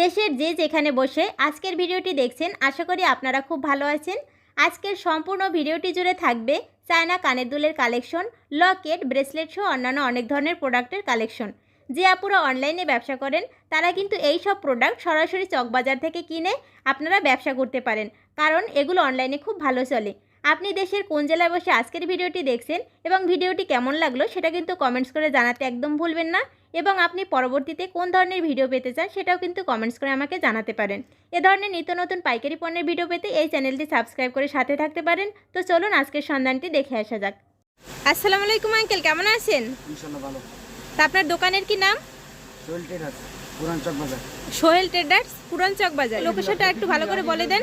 দেশের যে যেখানে বসে আজকের ভিডিওটি দেখছেন, আশা করি আপনারা খুব ভালো আছেন। আজকের সম্পূর্ণ ভিডিওটি জুড়ে থাকবে চায়না কানের দুলের কালেকশন, লকেট, ব্রেসলেট সহ অন্যান্য অনেক ধরনের প্রোডাক্টের কালেকশন। যে আপুরা অনলাইনে ব্যবসা করেন, তারা কিন্তু এই সব প্রোডাক্ট সরাসরি চকবাজার থেকে কিনে আপনারা ব্যবসা করতে পারেন। কারণ এগুলো অনলাইনে খুব ভালো চলে। আপনি দেশের কোন জেলায় বসে আজকের ভিডিওটি দেখছেন এবং ভিডিওটি কেমন লাগল সেটা কিন্তু কমেন্টস করে জানাতে একদম ভুলবেন না এবং আপনি পরবর্তীতে কোন ধরনের ভিডিও পেতে চান সেটাও কিন্তু কমেন্টস করে আমাকে জানাতে পারেন। এ ধরনের নিত্য নতুন পাইকারি পণ্যের ভিডিও পেতে এই চ্যানেলটি সাবস্ক্রাইব করে সাথে থাকতে পারেন। তো চলুন আজকের সন্ধানটি দেখে আসা যাক। আসসালামু আলাইকুম আঙ্কেল কেমন আছেন? তা আপনার দোকানের কি নাম? সোহেল ট্রেডার্স পুরান চক বাজার লোকেশনটা একটু ভালো করে বলে দেন।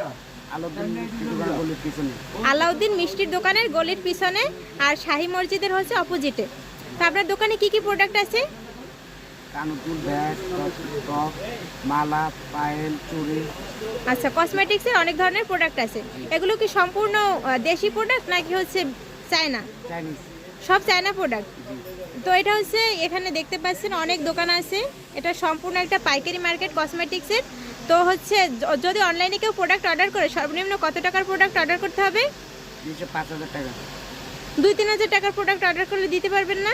আলাউদ্দিন মিষ্টির দোকানের গলির পিছনে। আর শাহী মসজিদের হচ্ছে অপোজিটে। তো আপনার দোকানে কি কি প্রোডাক্ট আছে? কানপুর ব্যাগ টপ মালা পায়েল চুড়ি। আচ্ছা কসমেটিক্সের অনেক ধরনের প্রোডাক্ট আছে। এগুলো কি সম্পূর্ণ দেশি প্রোডাক্ট নাকি হচ্ছে চায়না? সব চায়না প্রোডাক্ট তো এটা হচ্ছে এখানে দেখতে পাচ্ছেন অনেক দোকান আছে। এটা সম্পূর্ণ একটা পাইকারি মার্কেট কসমেটিক্সের তো হচ্ছে যদি অনলাইনে কেউ প্রোডাক্ট অর্ডার করে সর্বনিম্ন কত টাকার প্রোডাক্ট অর্ডার করতে হবে? পাঁচ হাজার টাকা। দুই তিন হাজার টাকার প্রোডাক্ট অর্ডার করলে দিতে পারবেন না?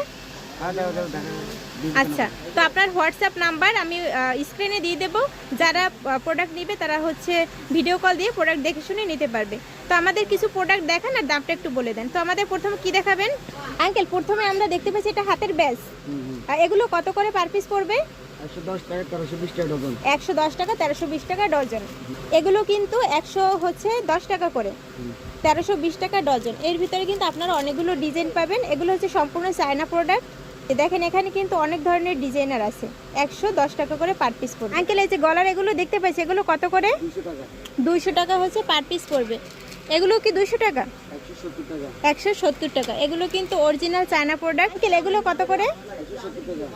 হ্যাঁ আচ্ছা তো আপনার হোয়াটসঅ্যাপ নাম্বার আমি স্ক্রিনে দিয়ে দেব। যারা প্রোডাক্ট নেবে তারা হচ্ছে ভিডিও কল দিয়ে প্রোডাক্ট দেখে শুনে নিতে পারবে। তো আমাদের কিছু প্রোডাক্ট দেখান আর দামটা একটু বলে দেন। তো আমাদের প্রথমে কি দেখাবেন? আঙ্কেল প্রথমে আমরা দেখতে পাচ্ছি এটা হাতের ব্যাস। হুম। এগুলো কত করে পার পিস পড়বে? একশো দশ টাকা তেরোশো বিশ টাকা ডজন এগুলো কিন্তু একশো হচ্ছে দশ টাকা করে। হুম। তেরোশো বিশ টাকা ডজন এর ভিতরে কিন্তু আপনারা অনেকগুলো ডিজাইন পাবেন। এগুলো হচ্ছে সম্পূর্ণ চায়না প্রোডাক্ট দেখেন এখানে কিন্তু অনেক ধরনের ডিজাইনার আছে। একশো দশ টাকা করে পার পিস পড়বে। আঙ্কেল এই যে গলার এগুলো দেখতে পাচ্ছি এগুলো কত করে? দুইশো টাকা। হচ্ছে পার পিস পড়বে। এগুলো কি দুশো টাকা? একশো সত্তর টাকা। এগুলো কিন্তু অরিজিনাল চায়না প্রোডাক্ট এগুলো কত করে?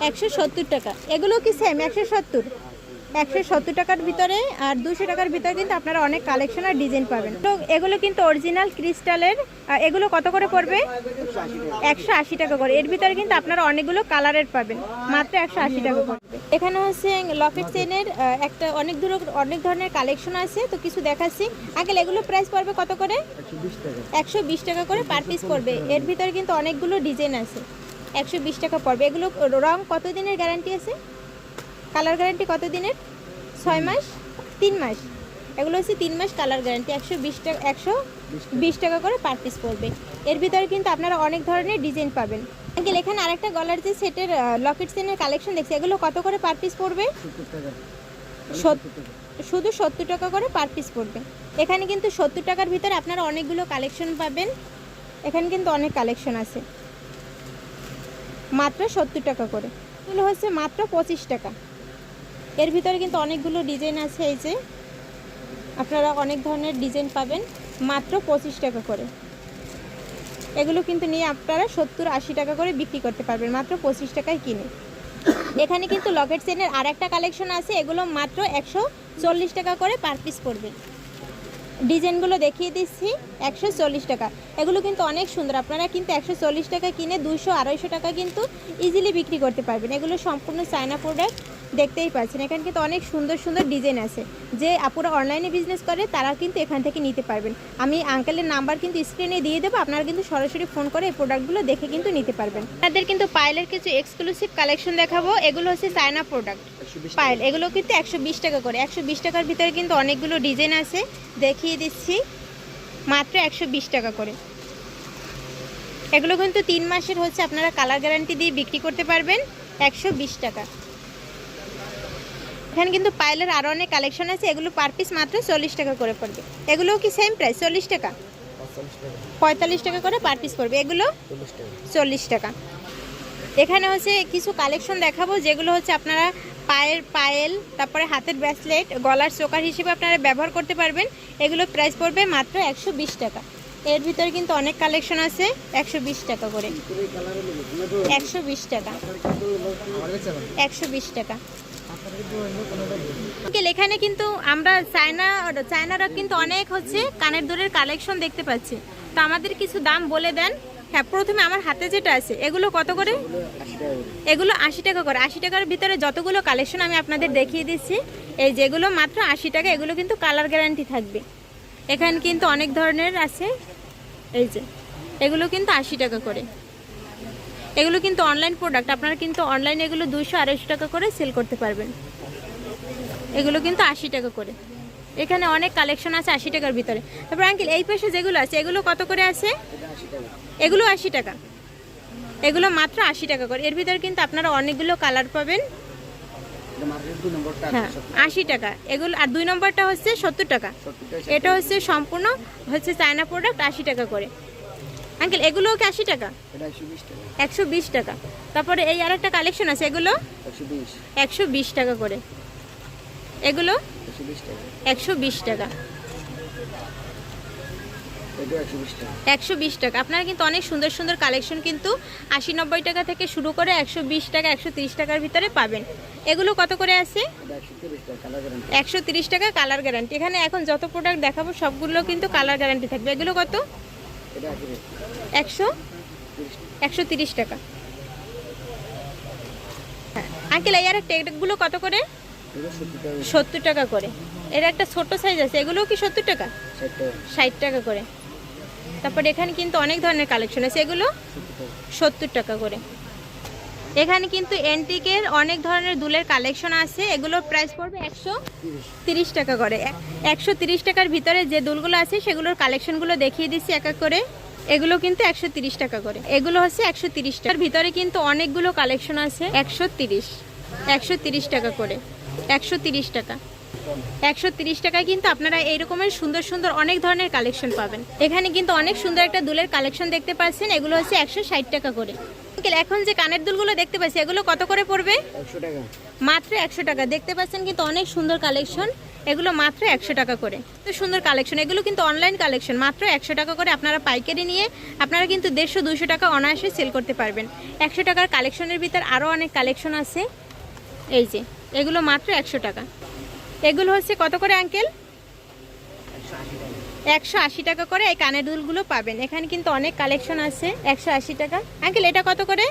একশো সত্তর টাকা। এগুলো কি সেম একশো সত্তর। একশো সত্তর টাকার ভিতরে আর দুশো টাকার ভিতরে কিন্তু আপনারা অনেক কালেকশন আর ডিজাইন পাবেন। তো এগুলো কিন্তু অরিজিনাল ক্রিস্টালের এগুলো কত করে পড়বে? একশো আশি টাকা করে। এর ভিতরে কিন্তু আপনারা অনেকগুলো কালারের পাবেন। মাত্র একশো আশি টাকা পড়বে এখানে হচ্ছে লকেট চেনের একটা অনেক দূর, অনেক ধরনের কালেকশন আছে। তো কিছু দেখাচ্ছি। আগে এগুলো প্রাইস পড়বে কত করে? একশো বিশ টাকা করে পার পিস পড়বে। এর ভিতরে কিন্তু অনেকগুলো ডিজাইন আছে। একশো বিশ টাকা পড়বে। এগুলো রং কত দিনের গ্যারান্টি আছে? কালার গ্যারান্টি কত দিনের? ছয় মাস? তিন মাস? এগুলো হচ্ছে তিন মাস কালার গ্যারান্টি একশো বিশ টাকা একশো বিশ টাকা করে পার পিস পড়বে। এর ভিতরে কিন্তু আপনারা অনেক ধরনের ডিজাইন পাবেন। আঙ্কেল এখানে আরেকটা গলার যে সেটের লকেট সেনের কালেকশন দেখছি এগুলো কত করে পার পিস পড়বে? শুধু সত্তর টাকা করে পার পিস পড়বে। এখানে কিন্তু সত্তর টাকার ভিতরে আপনারা অনেকগুলো কালেকশন পাবেন। এখানে কিন্তু অনেক কালেকশন আছে। মাত্র সত্তর টাকা করে। এগুলো হচ্ছে মাত্র পঁচিশ টাকা। এর ভিতরে কিন্তু অনেকগুলো ডিজাইন আছে এই যে। আপনারা অনেক ধরনের ডিজাইন পাবেন, মাত্র পঁচিশ টাকা করে। এগুলো কিন্তু নিয়ে আপনারা সত্তর আশি টাকা করে বিক্রি করতে পারবেন, মাত্র পঁচিশ টাকায় কিনে। এখানে কিন্তু লকেট চেনের আর একটা কালেকশন আছে, এগুলো মাত্র একশো চল্লিশ টাকা করে পার পিস পড়বে। ডিজাইনগুলো দেখিয়ে দিচ্ছি, একশো চল্লিশ টাকা। এগুলো কিন্তু অনেক সুন্দর, আপনারা কিন্তু একশো চল্লিশ টাকা কিনে দুশো আড়াইশো টাকা কিন্তু ইজিলি বিক্রি করতে পারবেন। এগুলো সম্পূর্ণ চায়না প্রোডাক্ট দেখতেই পাচ্ছেন এখানে কিন্তু অনেক সুন্দর সুন্দর ডিজাইন আছে। যে আপুরা অনলাইনে বিজনেস করে তারা কিন্তু এখান থেকে নিতে পারবেন। আমি আঙ্কেলের নাম্বার কিন্তু স্ক্রিনে দিয়ে দেবো আপনারা কিন্তু সরাসরি ফোন করে এই প্রোডাক্টগুলো দেখে কিন্তু নিতে পারবেন। তাদের কিন্তু পায়েলের কিছু এক্সক্লুসিভ কালেকশন দেখাবো। এগুলো হচ্ছে চায়না প্রোডাক্ট পায়েল এগুলো কিন্তু একশো বিশ টাকা করে। একশো বিশ টাকার ভিতরে কিন্তু অনেকগুলো ডিজাইন আছে। দেখিয়ে দিচ্ছি। মাত্র একশো বিশ টাকা করে। এগুলো কিন্তু তিন মাসের হচ্ছে আপনারা কালার গ্যারান্টি দিয়ে বিক্রি করতে পারবেন। একশো বিশ টাকা। এখানে কিন্তু পায়েলের আরও অনেক কালেকশন আছে, এগুলো পার পিস মাত্র চল্লিশ টাকা করে পড়বে। এগুলোও কি সেম প্রাইস চল্লিশ টাকা? পঁয়তাল্লিশ টাকা করে পার পিস পড়বে। এগুলো? চল্লিশ টাকা। এখানে হচ্ছে কিছু কালেকশন দেখাবো, যেগুলো হচ্ছে আপনারা পায়ের পায়েল, তারপরে হাতের ব্রেসলেট গলার চোকার হিসেবে আপনারা ব্যবহার করতে পারবেন। এগুলো প্রাইস পড়বে মাত্র একশো বিশ টাকা। এর ভিতরে কিন্তু অনেক কালেকশন আছে, একশো বিশ টাকা করে। একশো বিশ টাকা। একশো বিশ টাকা। এখানে কিন্তু আমরা চায়না, চায়নারা কিন্তু অনেক হচ্ছে কানের দূরের কালেকশন দেখতে পাচ্ছি। তো আমাদের কিছু দাম বলে দেন। হ্যাঁ প্রথমে আমার হাতে যেটা আছে, এগুলো কত করে? এগুলো আশি টাকা করে। আশি টাকার ভিতরে যতগুলো কালেকশন আমি আপনাদের দেখিয়ে দিচ্ছি, এই যেগুলো মাত্র আশি টাকা, এগুলো কিন্তু কালার গ্যারান্টি থাকবে। এখানে কিন্তু অনেক ধরনের আছে, এই যে, এগুলো কিন্তু আশি টাকা করে। এগুলো কিন্তু অনলাইন প্রোডাক্ট আপনারা কিন্তু অনলাইনে এগুলো দুইশো আড়াইশো টাকা করে সেল করতে পারবেন। এগুলো কিন্তু আশি টাকা করে। এখানে অনেক কালেকশন আছে আশি টাকার ভিতরে। তারপর আঙ্কেল এই পাশে যেগুলো আছে এগুলো কত করে আছে? এগুলো আশি টাকা। এগুলো মাত্র আশি টাকা করে। এর ভিতরে কিন্তু আপনারা অনেকগুলো কালার পাবেন। হ্যাঁ আশি টাকা। এগুলো আর দুই নম্বরটা হচ্ছে সত্তর টাকা। এটা হচ্ছে সম্পূর্ণ হচ্ছে চায়না প্রোডাক্ট আশি টাকা করে। আঙ্কেল এগুলো কি আশি টাকা? এটা একশো বিশ টাকা। তারপরে এই আরেকটা কালেকশন আছে এগুলো? একশো বিশ। টাকা করে। এগুলো? একশো বিশ টাকা। একশো বিশ টাকা। আপনারা কিন্তু অনেক সুন্দর সুন্দর কালেকশন কিন্তু আশি নব্বই টাকা থেকে শুরু করে একশো বিশ টাকা একশো তিরিশ টাকার ভিতরে পাবেন। এগুলো কত করে আছে? একশো তিরিশ টাকা কালার গ্যারান্টি এখানে এখন যত প্রোডাক্ট দেখাবো সবগুলো কিন্তু কালার গ্যারান্টি থাকবে। এগুলো কত? একশো? একশো তিরিশ টাকা। হ্যাঁ। আঙ্কেল কত করে? সত্তর টাকা করে। এর একটা সাইজ আছে। কি সত্তর টাকা? ষাট টাকা করে। তারপরে এখানে কিন্তু অনেক ধরনের কালেকশন আছে। এগুলো? সত্তর টাকা করে। এখানে কিন্তু এন্টিকের অনেক ধরনের দুলের কালেকশন আছে। এগুলোর প্রাইস পড়বে একশো তিরিশ টাকা করে। একশো তিরিশ টাকার ভিতরে যে দুলগুলো আছে, সেগুলোর কালেকশনগুলো দেখিয়ে দিচ্ছি এক এক করে। এগুলো কিন্তু একশো তিরিশ টাকা করে। এগুলো হচ্ছে একশো তিরিশ টাকার ভিতরে কিন্তু অনেকগুলো কালেকশন আছে। একশো তিরিশ। একশো তিরিশ টাকা করে। একশো তিরিশ টাকা। একশো তিরিশ টাকায় কিন্তু আপনারা এই রকমের সুন্দর সুন্দর অনেক ধরনের কালেকশন পাবেন। এখানে কিন্তু অনেক সুন্দর একটা দুলের কালেকশন দেখতে পাচ্ছেন। এগুলো হচ্ছে একশো ষাট টাকা করে। Uncle, এখন যে কানের দুলগুলো দেখতে পাচ্ছি এগুলো কত করে পড়বে? মাত্র একশো টাকা। দেখতে পাচ্ছেন কিন্তু অনেক সুন্দর কালেকশন। এগুলো মাত্র একশো টাকা করে। তো সুন্দর কালেকশন। এগুলো কিন্তু অনলাইন কালেকশন। মাত্র একশো টাকা করে আপনারা পাইকারি নিয়ে আপনারা কিন্তু দেড়শো দুশো টাকা অনায়াসে সেল করতে পারবেন। একশো টাকার কালেকশনের ভিতর আরও অনেক কালেকশন আছে। এই যে এগুলো মাত্র একশো টাকা। এগুলো হচ্ছে কত করে আঙ্কেল? টাকা একশো আশি টাকা করে এই কানের দুলগুলো পাবেন। এখানে কিন্তু অনেক কালেকশন আছে, একশো আশি টাকা। আঙ্কেল, এটা কত করে?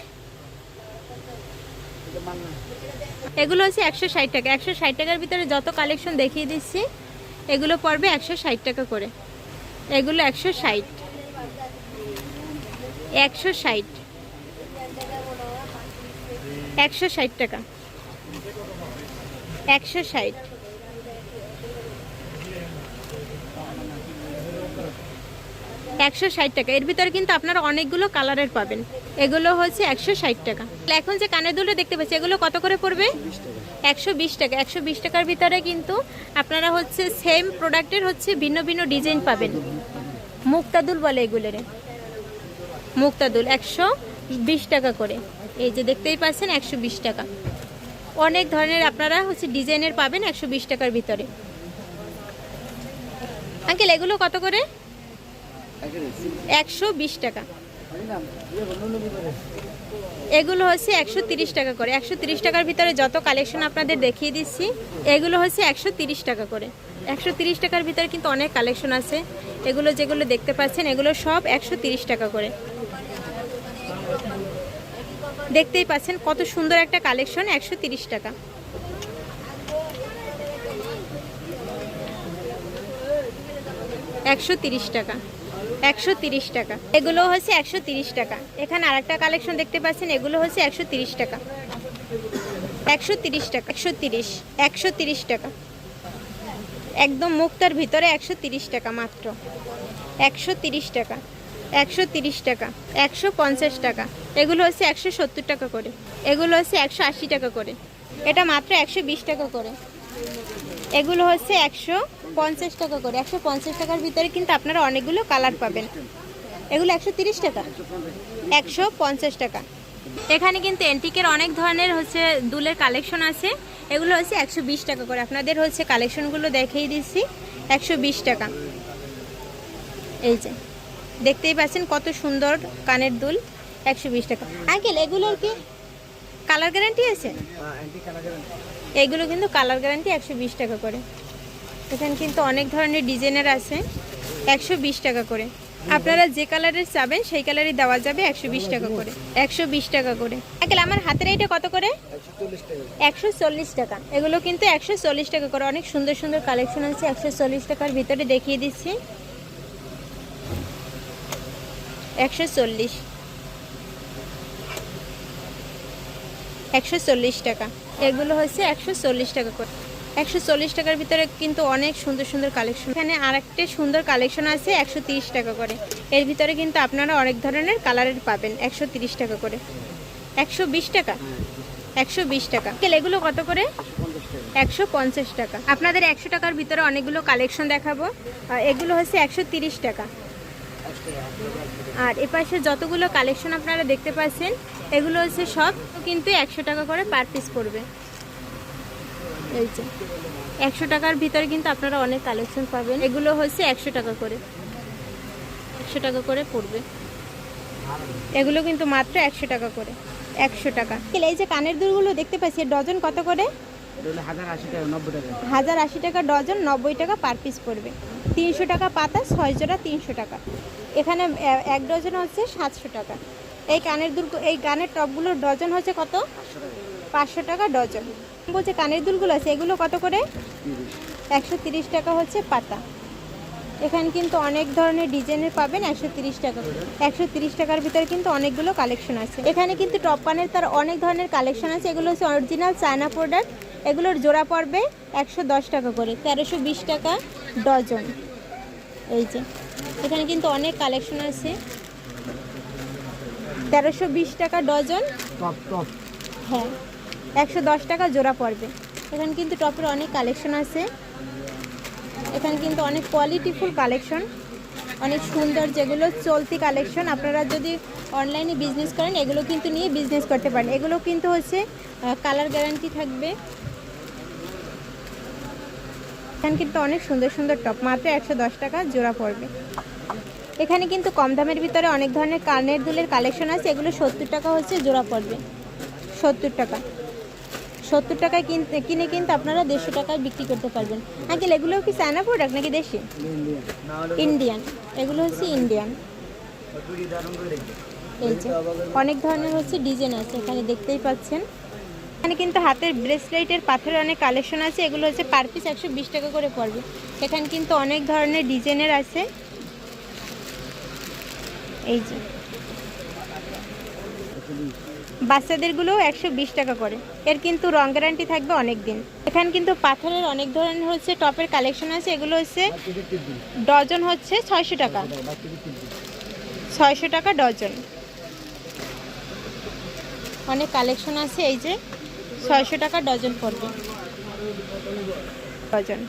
এগুলো হচ্ছে একশো ষাট টাকা। একশো ষাট টাকার ভিতরে যত কালেকশন দেখিয়ে দিচ্ছি, এগুলো পড়বে একশো ষাট টাকা করে। এগুলো একশো ষাট। একশো ষাট। একশো ষাট টাকা। একশো ষাট। একশো ষাট টাকা। এর ভিতরে কিন্তু আপনারা অনেকগুলো কালারের পাবেন। এগুলো হচ্ছে একশো ষাট টাকা। এখন যে কানের দুটো দেখতে পাচ্ছি, এগুলো কত করে পড়বে? একশো বিশ টাকা। একশো বিশ টাকার ভিতরে কিন্তু আপনারা হচ্ছে সেম প্রোডাক্টের হচ্ছে ভিন্ন ভিন্ন ডিজাইন পাবেন। মুক্তাদুল বলে এগুলোরে। মুক্তাদুল, একশো বিশ টাকা করে। এই যে দেখতেই পাচ্ছেন, একশো বিশ টাকা। অনেক ধরনের আপনারা হচ্ছে ডিজাইনের পাবেন একশো বিশ টাকার ভিতরে। আঙ্কেল, এগুলো কত করে? একশো বিশ টাকা। এগুলো হচ্ছে একশো তিরিশ টাকা করে। একশো তিরিশ টাকার ভিতরে যত কালেকশন আপনাদের দেখিয়ে দিচ্ছি, এগুলো হচ্ছে একশো তিরিশ টাকা করে। একশো তিরিশ টাকার ভিতরে কিন্তু অনেক কালেকশন আছে। এগুলো যেগুলো দেখতে পাচ্ছেন, এগুলো সব একশো তিরিশ টাকা করে। দেখতেই পাচ্ছেন কত সুন্দর একটা কালেকশন একশো তিরিশ টাকা। একশো তিরিশ টাকা। একশো তিরিশ টাকা। এগুলো হচ্ছে একশো তিরিশ টাকা। এখানে আরেকটা কালেকশন দেখতে পাচ্ছেন, এগুলো হচ্ছে একশো তিরিশ টাকা। একশো তিরিশ টাকা, একশো তিরিশ একশো তিরিশ টাকা। একদম মুক্তার ভিতরে একশো তিরিশ টাকা মাত্র। একশো তিরিশ টাকা, একশো তিরিশ টাকা, একশো পঞ্চাশ টাকা। এগুলো হচ্ছে একশো সত্তর টাকা করে। এগুলো হচ্ছে একশো আশি টাকা করে। এটা মাত্র একশো বিশ টাকা করে। এগুলো হচ্ছে একশো পঞ্চাশ টাকা করে। একশো পঞ্চাশ টাকার ভিতরে কিন্তু আপনারা অনেকগুলো কালার পাবেন। এগুলো একশো তিরিশ টাকা। একশো পঞ্চাশ টাকা। এখানে কিন্তু এন্টিকের অনেক ধরনের হচ্ছে দুলের কালেকশন আছে। এগুলো হচ্ছে একশো বিশ টাকা করে। আপনাদের হচ্ছে কালেকশনগুলো দেখিয়ে দিচ্ছি। একশো বিশ টাকা। এই যে দেখতেই পাচ্ছেন কত সুন্দর কানের দুল। একশো বিশ টাকা। আঙ্কেল এগুলোর কি কালার গ্যারান্টি আছে? গ্যারান্টি। এগুলো কিন্তু কালার গ্যারান্টি একশো বিশ টাকা করে। এখানে কিন্তু অনেক ধরনের ডিজাইনের আছে। একশো বিশ টাকা করে। আপনারা যে কালারের চাবেন, সেই কালারই দেওয়া যাবে একশো বিশ টাকা করে। একশো বিশ টাকা করে। আঙ্কেল, আমার হাতের এইটা কত করে? একশো চল্লিশ টাকা। এগুলো কিন্তু একশো চল্লিশ টাকা করে। অনেক সুন্দর সুন্দর কালেকশন আছে। একশো চল্লিশ টাকার ভিতরে দেখিয়ে দিচ্ছি। একশো চল্লিশ। একশো টাকা। এগুলো হচ্ছে একশো চল্লিশ টাকা করে। একশো চল্লিশ টাকার ভিতরে কিন্তু অনেক সুন্দর সুন্দর কালেকশন। এখানে আরেকটা সুন্দর কালেকশন আছে একশো টাকা করে। এর ভিতরে কিন্তু আপনারা অনেক ধরনের কালারের পাবেন একশো টাকা করে। একশো বিশ টাকা? একশো বিশ টাকা। এগুলো কত করে? একশো পঞ্চাশ টাকা। আপনাদের একশো টাকার ভিতরে অনেকগুলো কালেকশন দেখাবো। এগুলো হচ্ছে একশো টাকা। আর এপাশে যতগুলো কালেকশন আপনারা দেখতে পাচ্ছেন, এগুলো হচ্ছে সব কিন্তু একশো টাকা করে পার পিস পড়বে। এই যে। একশো টাকার ভিতরে কিন্তু আপনারা অনেক কালেকশন পাবেন। এগুলো হচ্ছে একশো টাকা করে। একশো টাকা করে পড়বে। এগুলো কিন্তু মাত্র একশো টাকা করে। একশো টাকা। এই যে কানের দুলগুলো দেখতে পাচ্ছি ডজন কত করে? হাজার আশি টাকা ডজন নব্বই টাকা পার পিস পড়বে। তিনশো টাকা পাতা ছয় জোড়া তিনশো টাকা। এখানে এক ডজন হচ্ছে সাতশো টাকা। এই কানের দুল এই কানের টপগুলোর ডজন হচ্ছে কত? পাঁচশো টাকা। পাঁচশো বলছে কানের দুলগুলো আছে এগুলো কত করে? একশো তিরিশ টাকা হচ্ছে পাতা। এখানে কিন্তু অনেক ধরনের ডিজাইনের পাবেন একশো তিরিশ টাকা। একশো তিরিশ টাকার ভিতরে কিন্তু অনেকগুলো কালেকশন আছে। এখানে কিন্তু টপ কানের তার অনেক ধরনের কালেকশন আছে। এগুলো হচ্ছে অরিজিনাল চায়না প্রোডাক্ট। এগুলোর জোড়া পড়বে একশো দশ টাকা করে তেরোশো বিশ টাকা ডজন। এই যে এখানে কিন্তু অনেক কালেকশন আছে। তেরোশো বিশ টাকা ডজন। হ্যাঁ। একশো দশ টাকা জোড়া পড়বে। এখানে কিন্তু টপের অনেক কালেকশন আছে। এখানে কিন্তু অনেক কোয়ালিটিফুল কালেকশন। অনেক সুন্দর যেগুলো চলতি কালেকশন। আপনারা যদি অনলাইনে বিজনেস করেন, এগুলো কিন্তু নিয়ে বিজনেস করতে পারেন। এগুলো কিন্তু হচ্ছে কালার গ্যারান্টি থাকবে। এখানে কিন্তু অনেক সুন্দর সুন্দর টপ মাত্র একশো দশ টাকা জোড়া পড়বে। এখানে কিন্তু কম দামের ভিতরে অনেক ধরনের কানের দুলের কালেকশন আছে। এগুলো সত্তর টাকা হচ্ছে, জোড়া পড়বে। সত্তর টাকা। সত্তর টাকায় কিনে কিন্তু আপনারা দেড়শো টাকায় বিক্রি করতে পারবেন। আঙ্কেল, এগুলো কি চায়না প্রোডাক্ট নাকি দেশি? ইন্ডিয়ান এগুলো হচ্ছে ইন্ডিয়ান এই যে, অনেক ধরনের হচ্ছে ডিজাইন আছে, এখানে দেখতেই পাচ্ছেন। এখানে কিন্তু হাতের ব্রেসলেটের পাথরের অনেক কালেকশন আছে, এগুলো হচ্ছে পার পিস একশো বিশ টাকা করে পড়বে। এখানে কিন্তু অনেক ধরনের ডিজাইনের আছে। এই যে। বাচ্চাদেরগুলো একশো বিশ টাকা করে। এর কিন্তু রং গ্যারান্টি থাকবে অনেক দিন এখানে কিন্তু পাথরের অনেক ধরনের হচ্ছে টপের কালেকশন আছে। এগুলো হচ্ছে ডজন হচ্ছে ছয়শো টাকা। ছয়শো টাকা ডজন। অনেক কালেকশন আছে, এই যে। ছয়শো টাকা ডজন পড়বে। ডজন।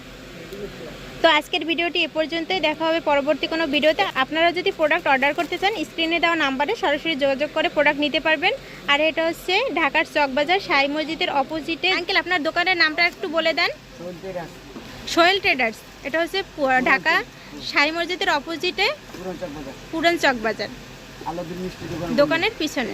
তো আজকের ভিডিওটি এ পর্যন্তই। দেখা হবে পরবর্তী কোনো ভিডিওতে। আপনারা যদি প্রোডাক্ট অর্ডার করতে চান স্ক্রিনে দেওয়া নাম্বারে সরাসরি যোগাযোগ করে প্রোডাক্ট নিতে পারবেন। আর এটা হচ্ছে ঢাকার চকবাজার সাই মসজিদের অপোজিটে আঙ্কেল আপনার দোকানের নামটা একটু বলে দেন। সোহেল ট্রেডার্স এটা হচ্ছে ঢাকা সাই মসজিদের অপোজিটে পুরো পুরন চকবাজার। দোকানের পিছনে।